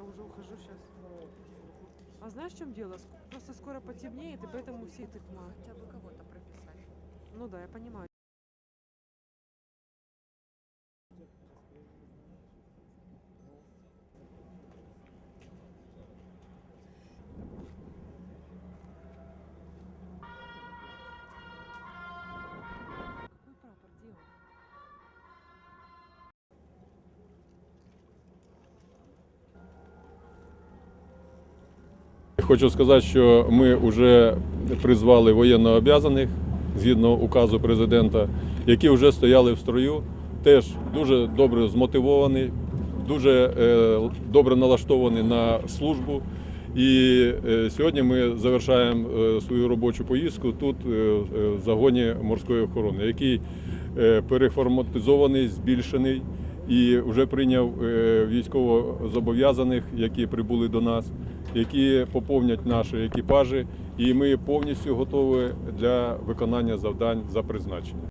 я уже ухожу сейчас. А знаешь, в чем дело? Просто скоро потемнеет, и поэтому все тыкма. Хотя бы кого-то прописать. Ну да, я понимаю. Хочу сказати, що ми вже призвали воєннооб'язаних згідно указу президента, які вже стояли в строю, теж дуже добре змотивовані, дуже е, добре налаштовані на службу. І е, сьогодні ми завершаємо е, свою робочу поїздку тут, в загоні морської охорони, який переформатизований, збільшений і вже прийняв військово військовозобов'язаних, які прибули до нас, які поповнять наші екіпажі, і ми повністю готові для виконання завдань за призначенням.